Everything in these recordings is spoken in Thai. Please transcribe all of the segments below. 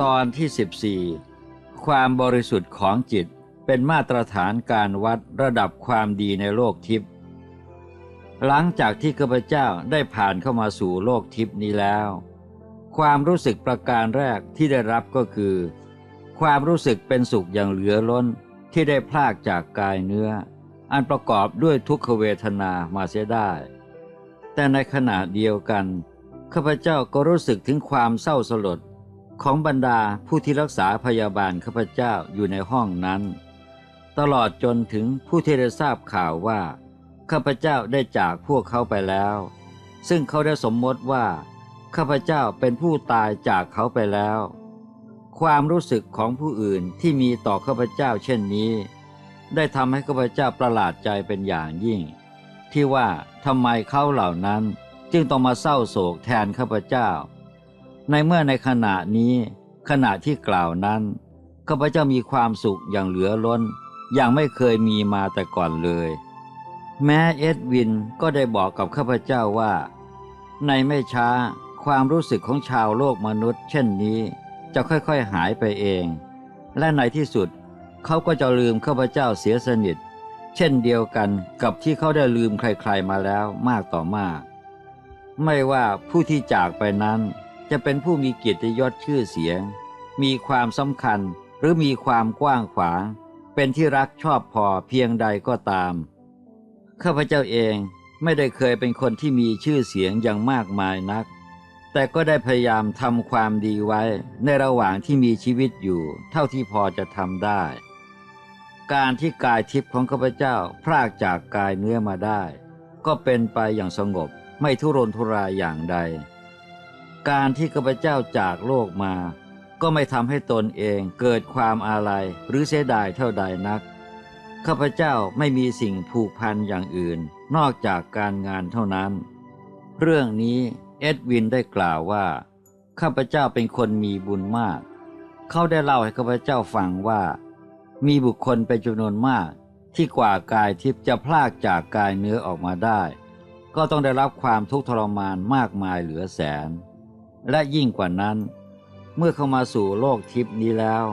ตอนที่ 14 ความบริสุทธิ์ของจิตเป็นมาตรฐานการวัดระดับความดีในโลกทิพย์หลังจากที่ข้าพเจ้าได้ผ่านเข้ามาสู่โลกทิพย์นี้แล้ว ความรู้สึกประการแรกที่ได้รับก็คือ ความรู้สึกเป็นสุขอย่างเหลือล้นที่ได้พลากจากกายเนื้อ อันประกอบด้วยทุกขเวทนามาเสียได้ แต่ในขณะเดียวกันข้าพเจ้าก็รู้สึกถึงความเศร้าสลดของบรรดาผู้ที่รักษาพยาบาลข้าพเจ้าอยู่ในห้องนั้น ตลอดจนถึงผู้ที่ได้ทราบข่าวว่าข้าพเจ้าได้จากพวกเขาไปแล้ว ซึ่งเขาได้สมมติว่าข้าพเจ้าเป็นผู้ตายจากเขาไปแล้ว ความรู้สึกของผู้อื่นที่มีต่อข้าพเจ้าเช่นนี้ ได้ทำให้ข้าพเจ้าประหลาดใจเป็นอย่างยิ่ง ที่ว่าทำไมเขาเหล่านั้นจึงต้องมาเศร้าโศกแทนข้าพเจ้า ในเมื่อในขณะนี้ ขณะที่กล่าวนั้นข้าพเจ้ามีความสุขอย่างเหลือล้น อย่างไม่เคยมีมาแต่ก่อนเลย แม้เอ็ดวินก็ได้บอกกับข้าพเจ้าว่า ในไม่ช้าความรู้สึกของชาวโลกมนุษย์ เช่นนี้จะค่อยๆหายไปเอง และในที่สุด เขาก็จะลืมข้าพเจ้าเสียสนิท เช่นเดียวกันกับที่เขาได้ลืมใครๆมาแล้วมากต่อมาก ไม่ว่าผู้ที่จากไปนั้นจะเป็นผู้มีเกียรติยศชื่อเสียง มีความสำคัญหรือมีความกว้างขวาง เป็นที่รักชอบพอเพียงใดก็ตาม ข้าพเจ้าเองไม่ได้เคยเป็นคนที่มีชื่อเสียงอย่างมากมายนัก แต่ก็ได้พยายามทำความดีไว้ในระหว่างที่มีชีวิตอยู่ เท่าที่พอจะทำได้ การที่กายทิพย์ของข้าพเจ้าพรากจากกายเนื้อมาได้ ก็เป็นไปอย่างสงบไม่ทุรนทุรายอย่างใด การที่ข้าพเจ้าจากโลกมา ก็ไม่ทำให้ตนเองเกิดความอาลัยหรือเสียดายเท่าใดนัก ข้าพเจ้าไม่มีสิ่งผูกพันอย่างอื่น นอกจากการงานเท่านั้น เรื่องนี้เอ็ดวินได้กล่าวว่า ข้าพเจ้าเป็นคนมีบุญมาก เขาได้เล่าให้ข้าพเจ้าฟังว่า มีบุคคลเป็นจำนวนมาก ที่กว่ากายทิพย์จะพลากจากกายเนื้อออกมาได้ ก็ต้องได้รับความทุกข์ทรมานมากมายเหลือแสน และยิ่งกว่านั้น เมื่อเข้ามาสู่โลกทิพย์นี้แล้ว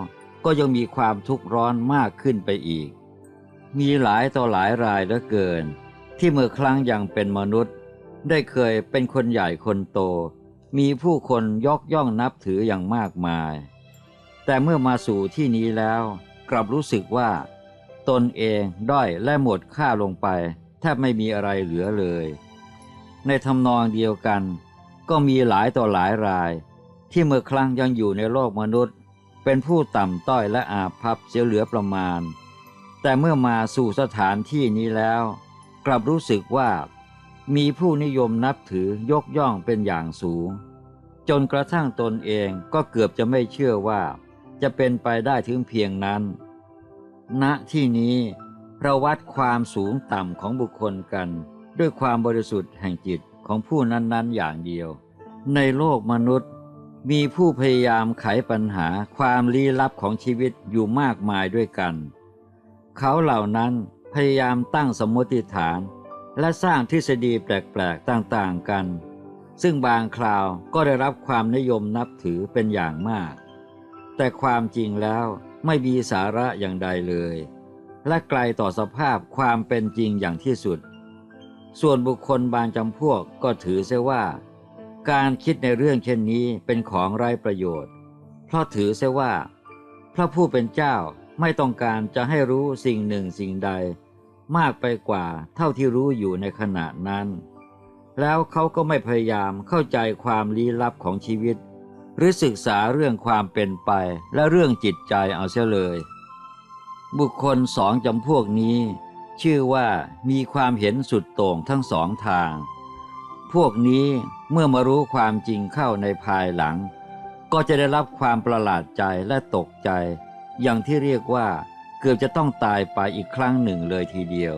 ก็ยังมีความทุกข์ร้อนมากขึ้นไปอีก มีหลายต่อหลายรายเหลือเกิน ที่เมื่อครั้งยังเป็นมนุษย์ ได้เคยเป็นคนใหญ่คนโต มีผู้คนยกย่องนับถืออย่างมากมาย แต่เมื่อมาสู่ที่นี้แล้ว กลับรู้สึกว่า ตนเองด้อยและหมดค่าลงไปแทบไม่มีอะไรเหลือเลย ในทำนองเดียวกัน ก็มีหลายต่อหลายราย ที่เมื่อครั้งยังอยู่ในโลกมนุษย์ เป็นผู้ต่ำต้อยและอาภัพเสียเหลือประมาณ แต่เมื่อมาสู่สถานที่นี้แล้ว กลับรู้สึกว่า มีผู้นิยมนับถือยกย่องเป็นอย่างสูง จนกระทั่งตนเองก็เกือบจะไม่เชื่อว่าจะเป็นไปได้ถึงเพียงนั้น ณที่นี้เราวัดความสูงต่ำของบุคคลกัน ด้วยความบริสุทธิ์แห่งจิตของผู้นั้นๆอย่างเดียว ในโลกมนุษย์ มีผู้พยายามไขปัญหาความลี้ลับของชีวิตอยู่มากมายด้วยกัน เขาเหล่านั้นพยายามตั้งสมมติฐาน และสร้างทฤษฎีแปลกๆต่างๆกัน ซึ่งบางคราวก็ได้รับความนิยมนับถือเป็นอย่างมาก แต่ความจริงแล้ว ไม่มีสาระอย่างใดเลย และไกลต่อสภาพความเป็นจริงอย่างที่สุด ส่วนบุคคลบางจำพวกก็ถือเสียว่า การคิดในเรื่องเช่นนี้เป็นของไร้ประโยชน์ เพราะถือเสียว่า พระผู้เป็นเจ้าไม่ต้องการจะให้รู้สิ่งหนึ่งสิ่งใด มากไปกว่าเท่าที่รู้อยู่ในขณะนั้น แล้วเขาก็ไม่พยายามเข้าใจความลี้ลับของชีวิต หรือศึกษาเรื่องความเป็นไปและเรื่องจิตใจเอาเสียเลย บุคคลสองจำพวกนี้ ชื่อว่ามีความเห็นสุดโต่งทั้งสองทาง พวกนี้เมื่อมารู้ความจริงเข้าในภายหลัง ก็จะได้รับความประหลาดใจและตกใจ อย่างที่เรียกว่าเกือบจะต้องตายไปอีกครั้งหนึ่งเลยทีเดียว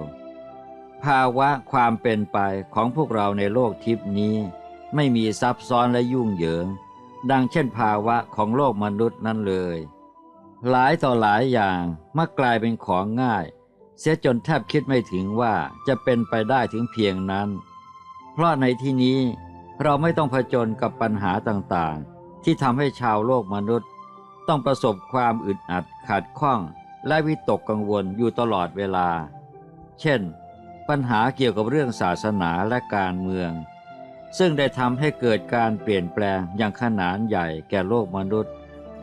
ภาวะความเป็นไปของพวกเราในโลกทิพนี้ ไม่มีซับซ้อนและยุ่งเหยิง ดังเช่นภาวะของโลกมนุษย์นั้นเลย หลายต่อหลายอย่างมักกลายเป็นของง่าย เสียจนแทบคิดไม่ถึงว่าจะเป็นไปได้ถึงเพียงนั้น เพราะในที่นี้เราไม่ต้องผจญกับปัญหาต่างๆ ที่ทำให้ชาวโลกมนุษย์ ต้องประสบความอึดอัดขัดข้อง และวิตกกังวลอยู่ตลอดเวลา เช่น ปัญหาเกี่ยวกับเรื่องศาสนาและการเมือง ซึ่งได้ทำให้เกิดการเปลี่ยนแปลงอย่างขนานใหญ่แก่โลกมนุษย์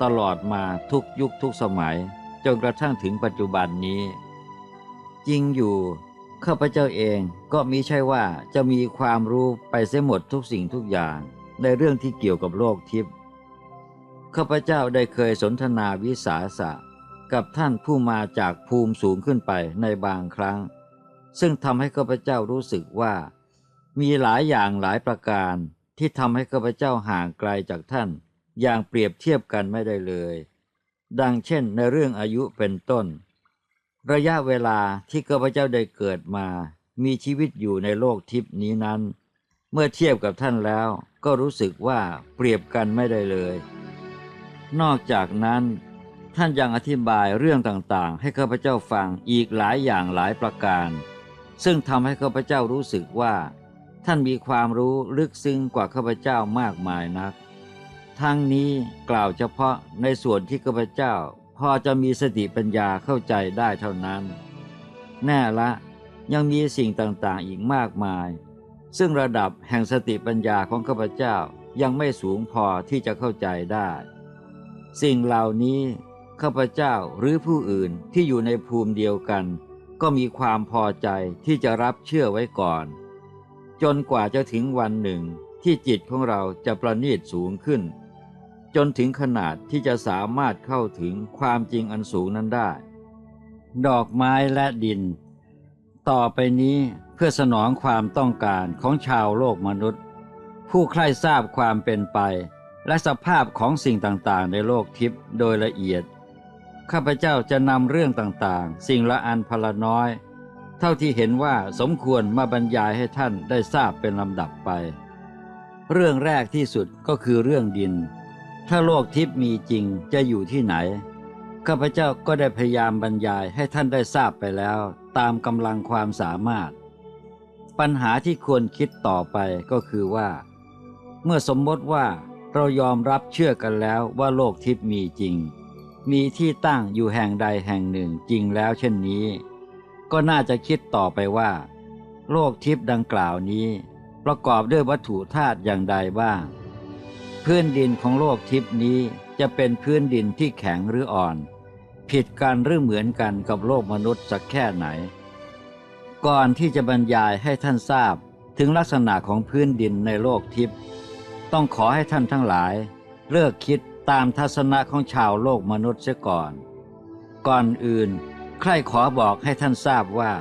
ตลอดมาทุกยุคทุกสมัยจนกระทั่งถึงปัจจุบันนี้ จริงอยู่ข้าพเจ้าเองก็มิใช่ว่าจะมีความรู้ไปเสียหมดทุกสิ่งทุกอย่างในเรื่องที่เกี่ยวกับโลกทิพย์ข้าพเจ้าได้เคยสนทนาวิสาสะ กับท่านผู้มาจากภูมิสูงขึ้นไปในบางครั้ง ซึ่งทำให้ข้าพเจ้ารู้สึกว่า มีหลายอย่างหลายประการที่ทำให้ข้าพเจ้าห่างไกลจากท่าน อย่างเปรียบเทียบกันไม่ได้เลย ดังเช่นในเรื่องอายุเป็นต้น ระยะเวลาที่ข้าพเจ้าได้เกิดมา มีชีวิตอยู่ในโลกทิพย์นี้นั้น เมื่อเทียบกับท่านแล้วก็รู้สึกว่าเปรียบกันไม่ได้เลย นอกจากนั้นท่านยังอธิบายเรื่องต่างๆ ให้ข้าพเจ้าฟังอีกหลายอย่างหลายประการ ซึ่งทำให้ข้าพเจ้ารู้สึกว่า ท่านมีความรู้ลึกซึ้งกว่าข้าพเจ้ามากมายนัก ทั้งนี้กล่าวเฉพาะในส่วนที่ข้าพเจ้า พอจะมีสติปัญญาเข้าใจได้เท่านั้น แน่ละยังมีสิ่งต่างๆอีกมากมาย ซึ่งระดับแห่งสติปัญญาของข้าพเจ้ายังไม่สูงพอที่จะเข้าใจได้ สิ่งเหล่านี้ข้าพเจ้าหรือผู้อื่นที่อยู่ในภูมิเดียวกัน ก็มีความพอใจที่จะรับเชื่อไว้ก่อน จนกว่าจะถึงวันหนึ่งที่จิตของเราจะประณีตสูงขึ้น จนถึงขนาดที่จะสามารถเข้าถึงความจริงอันสูงนั้นได้ ดอกไม้และดิน ต่อไปนี้เพื่อสนองความต้องการของชาวโลกมนุษย์ ผู้ใคร่ทราบความเป็นไป และสภาพของสิ่งต่างๆ ในโลกทิพย์โดยละเอียด ข้าพเจ้าจะนำเรื่องต่างๆ สิ่งละอันพละน้อย เท่าที่เห็นว่าสมควรมาบรรยายให้ท่านได้ทราบเป็นลำดับไป เรื่องแรกที่สุดก็คือเรื่องดิน ถ้าโลกทิพย์มีจริงจะอยู่ที่ไหน ข้าพเจ้าก็ได้พยายามบรรยายให้ท่านได้ทราบไปแล้ว ตามกำลังความสามารถ ปัญหาที่ควรคิดต่อไปก็คือว่า เมื่อสมมติว่าเรายอมรับเชื่อกันแล้วว่าโลกทิพย์มีจริง มีที่ตั้งอยู่แห่งใดแห่งหนึ่งจริงแล้วเช่นนี้ ก็น่าจะคิดต่อไปว่า โลกทิพย์ดังกล่าวนี้ ประกอบด้วยวัตถุธาตุอย่างใดบ้าง พื้นดินของโลกทิพย์นี้จะเป็นพื้นดินที่แข็งหรืออ่อน ผิดกันหรือเหมือนกันกับโลกมนุษย์สักแค่ไหน ก่อนที่จะบรรยายให้ท่านทราบถึงลักษณะของพื้นดินในโลกทิพย์ต้องขอให้ท่านทั้งหลาย เลิกคิดตามทัศนะของชาวโลกมนุษย์เสียก่อน ก่อนอื่น ใครขอบอกให้ท่านทราบว่า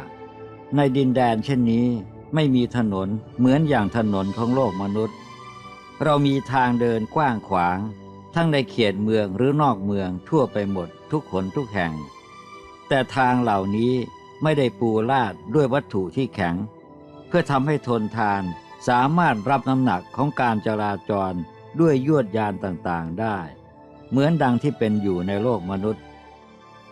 ในดินแดนเช่นนี้ไม่มีถนนเหมือนอย่างถนนของโลกมนุษย์ เรามีทางเดินกว้างขวาง ทั้งในเขตเมืองหรือนอกเมืองทั่วไปหมดทุกขนทุกแห่ง แต่ทางเหล่านี้ไม่ได้ปูลาดด้วยวัตถุที่แข็ง เพื่อทำให้ทนทานสามารถรับน้ำหนักของการจราจรด้วยยวดยานต่างๆได้ เหมือนดังที่เป็นอยู่ในโลกมนุษย์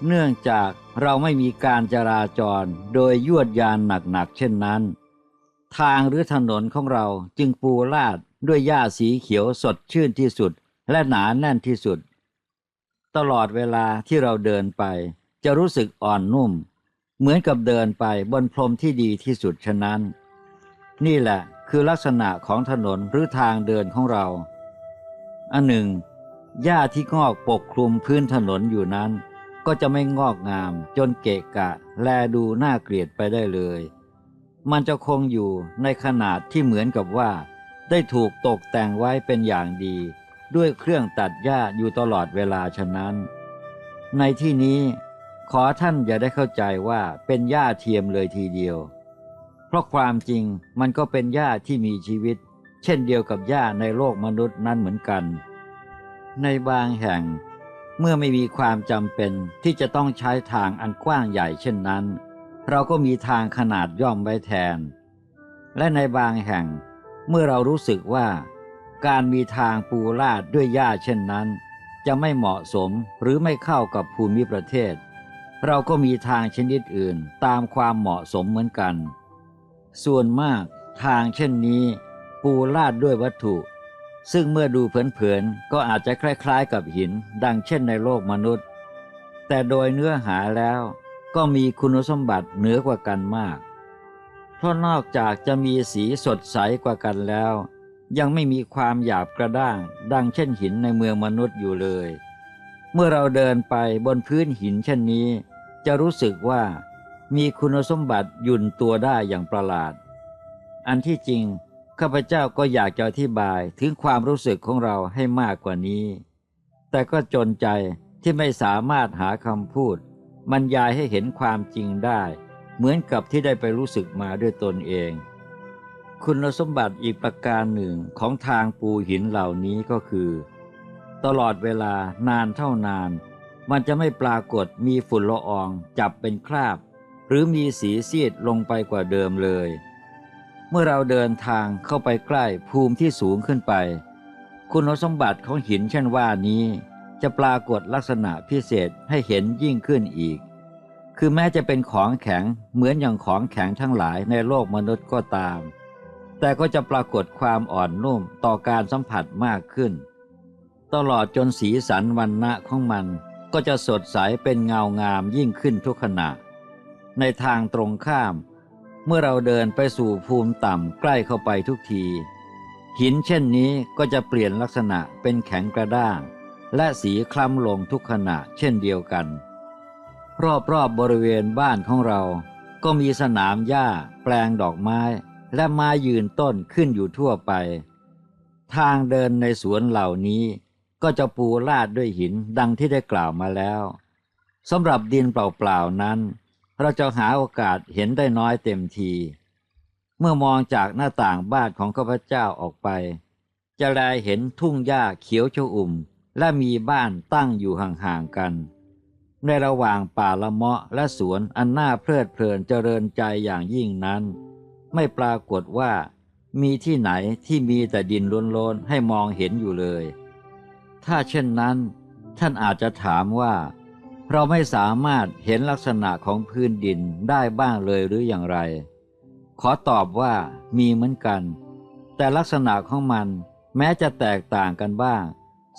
เนื่องจากเราไม่มีการจราจรโดยยวดยานหนักๆเช่นนั้น ทางหรือถนนของเราจึงปูลาดด้วยหญ้าสีเขียวสดชื่นที่สุดและหนาแน่นที่สุด ตลอดเวลาที่เราเดินไป จะรู้สึกอ่อนนุ่ม เหมือนกับเดินไปบนพรมที่ดีที่สุดฉะนั้น นี่แหละคือลักษณะของถนนหรือทางเดินของเรา อันหนึ่งหญ้าที่งอกปกคลุมพื้นถนนอยู่นั้น ก็จะไม่งอกงามจนเกะกะ แลดูน่าเกลียดไปได้เลย มันจะคงอยู่ในขนาดที่เหมือนกับว่า ได้ถูกตกแต่งไว้เป็นอย่างดี ด้วยเครื่องตัดหญ้าอยู่ตลอดเวลาฉะนั้น ในที่นี้ขอท่านอย่าได้เข้าใจว่าเป็นหญ้าเทียมเลยทีเดียว เพราะความจริงมันก็เป็นหญ้าที่มีชีวิต เช่นเดียวกับหญ้าในโลกมนุษย์นั้นเหมือนกัน ในบางแห่ง เมื่อไม่มีความจำเป็นที่จะต้องใช้ทางอันกว้างใหญ่เช่นนั้น เราก็มีทางขนาดย่อมไว้แทน และในบางแห่ง เมื่อเรารู้สึกว่า การมีทางปูลาดด้วยหญ้าเช่นนั้น จะไม่เหมาะสมหรือไม่เข้ากับภูมิประเทศ เราก็มีทางชนิดอื่นตามความเหมาะสมเหมือนกัน ส่วนมากทางเช่นนี้ ปูลาดด้วยวัตถุ ซึ่งเมื่อดูเผินๆก็อาจจะคล้ายๆกับหินดังเช่นในโลกมนุษย์ แต่โดยเนื้อหาแล้วก็มีคุณสมบัติเหนือกว่ากันมาก เพราะนอกจากจะมีสีสดใสกว่ากันแล้ว ยังไม่มีความหยาบกระด้าง ดังเช่นหินในเมืองมนุษย์อยู่เลย เมื่อเราเดินไปบนพื้นหินเช่นนี้ จะรู้สึกว่ามีคุณสมบัติหยุ่นตัวได้อย่างประหลาด อันที่จริง ข้าพเจ้าก็อยากจะอธิบายถึงความรู้สึกของเราให้มากกว่านี้ แต่ก็จนใจที่ไม่สามารถหาคำพูดบรรยายให้เห็นความจริงได้ เหมือนกับที่ได้ไปรู้สึกมาด้วยตนเอง คุณสมบัติอีกประการหนึ่งของทางปูหินเหล่านี้ก็คือ ตลอดเวลานานเท่านาน มันจะไม่ปรากฏมีฝุ่นละอองจับเป็นคราบ หรือมีสีซีดลงไปกว่าเดิมเลย เมื่อเราเดินทางเข้าไปใกล้ภูมิที่สูงขึ้นไป คุณสมบัติของหินเช่นว่านี้ จะปรากฏลักษณะพิเศษให้เห็นยิ่งขึ้นอีก คือแม้จะเป็นของแข็งเหมือนอย่างของแข็งทั้งหลายในโลกมนุษย์ก็ตาม แต่ก็จะปรากฏความอ่อนนุ่มต่อการสัมผัสมากขึ้น ตลอดจนสีสันวันณะของมันก็จะสดใสเป็นเงางามยิ่งขึ้นทุกขณะ ในทางตรงข้าม เมื่อเราเดินไปสู่ภูมิต่ำใกล้เข้าไปทุกที หินเช่นนี้ก็จะเปลี่ยนลักษณะเป็นแข็งกระด้าง และสีคล้ำลงทุกขณะเช่นเดียวกัน รอบๆบบริเวณบ้านของเรา ก็มีสนามหญ้า แปลงดอกไม้ และไม้ยืนต้นขึ้นอยู่ทั่วไป ทางเดินในสวนเหล่านี้ ก็จะปูลาดด้วยหินดังที่ได้กล่าวมาแล้วสำหรับดินเปล่าๆนั้น เราจะหาโอกาสเห็นได้น้อยเต็มที เมื่อมองจากหน้าต่างบ้านของข้าพเจ้าออกไป จะแลเห็นทุ่งหญ้าเขียวชอุ่ม และมีบ้านตั้งอยู่ห่างๆกัน ในระหว่างป่าละเมาะและสวนอันน่าเพลิดเพลินเจริญใจอย่างยิ่งนั้น ไม่ปรากฏว่า มีที่ไหนที่มีแต่ดินล้นๆให้มองเห็นอยู่เลย ถ้าเช่นนั้น ท่านอาจจะถามว่า เราไม่สามารถเห็นลักษณะของพื้นดินได้บ้างเลยหรืออย่างไร ขอตอบว่ามีเหมือนกัน แต่ลักษณะของมันแม้จะแตกต่างกันบ้าง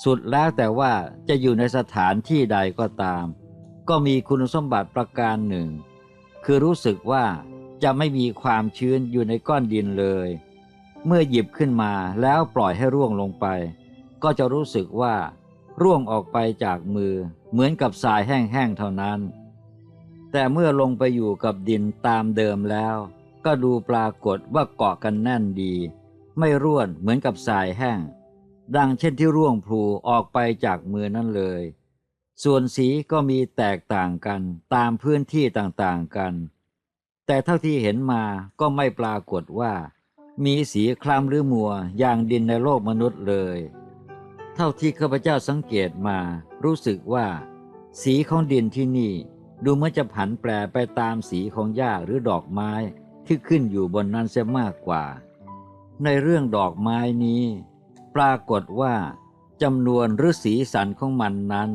สุดแล้วแต่ว่าจะอยู่ในสถานที่ใดก็ตาม ก็มีคุณสมบัติประการหนึ่ง คือรู้สึกว่าจะไม่มีความชื้นอยู่ในก้อนดินเลย เมื่อหยิบขึ้นมาแล้วปล่อยให้ร่วงลงไป ก็จะรู้สึกว่าร่วงออกไปจากมือ เหมือนกับทรายแห้งๆเท่านั้น แต่เมื่อลงไปอยู่กับดินตามเดิมแล้ว ก็ดูปรากฏว่าเกาะกันแน่นดี ไม่ร่วนเหมือนกับทรายแห้ง ดังเช่นที่ร่วงพลูออกไปจากมือนั่นเลย ส่วนสีก็มีแตกต่างกันตามพื้นที่ต่างๆกัน แต่เท่าที่เห็นมาก็ไม่ปรากฏว่า มีสีคล้ำหรือมัวอย่างดินในโลกมนุษย์เลย เท่าที่ข้าพเจ้าสังเกตมา รู้สึกว่า สีของดินที่นี่ดูเหมือนจะผันแปรไปตามสีของหญ้าหรือดอกไม้ที่ขึ้นอยู่บนนั้นเสียมากกว่า ในเรื่องดอกไม้นี้ ปรากฏว่าจำนวนหรือสีสันของมันนั้น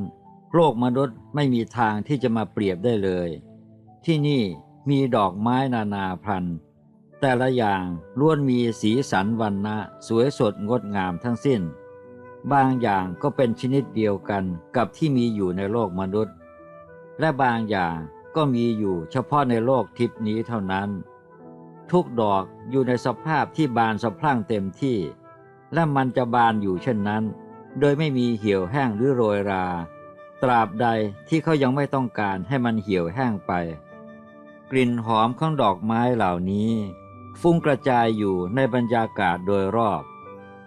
โลกมนุษย์ไม่มีทางที่จะมาเปรียบได้เลย ที่นี่มีดอกไม้นานาพันธุ์ แต่ละอย่างล้วนมีสีสันวันนะสวยสดงดงามทั้งสิ้น บางอย่างก็เป็นชนิดเดียวกันกับที่มีอยู่ในโลกมนุษย์ และบางอย่างก็มีอยู่เฉพาะในโลกทิพนี้เท่านั้น ทุกดอกอยู่ในสภาพที่บานสะพรั่งเต็มที่ และมันจะบานอยู่เช่นนั้น โดยไม่มีเหี่ยวแห้งหรือโรยรา ตราบใดที่เขายังไม่ต้องการให้มันเหี่ยวแห้งไป กลิ่นหอมของดอกไม้เหล่านี้ ฟุ้งกระจายอยู่ในบรรยากาศโดยรอบ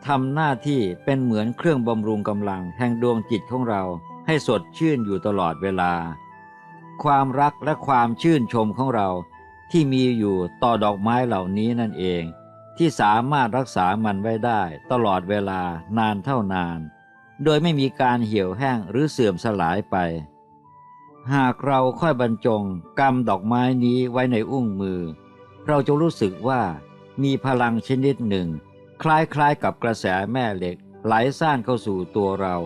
ทำหน้าที่เป็นเหมือนเครื่องบำรุงกำลังแห่งดวงจิตของเราให้สดชื่นอยู่ตลอดเวลา ความรักและความชื่นชมของเราที่มีอยู่ต่อดอกไม้เหล่านี้นั่นเอง ที่สามารถรักษามันไว้ได้ตลอดเวลานานเท่านาน โดยไม่มีการเหี่ยวแห้งหรือเสื่อมสลายไป หากเราค่อยบรรจงกำดอกไม้นี้ไว้ในอุ้งมือ เราจะรู้สึกว่ามีพลังชนิดหนึ่ง คล้ายๆกับกระแสแม่เหล็กไหลซ่านเข้าสู่ตัวเรา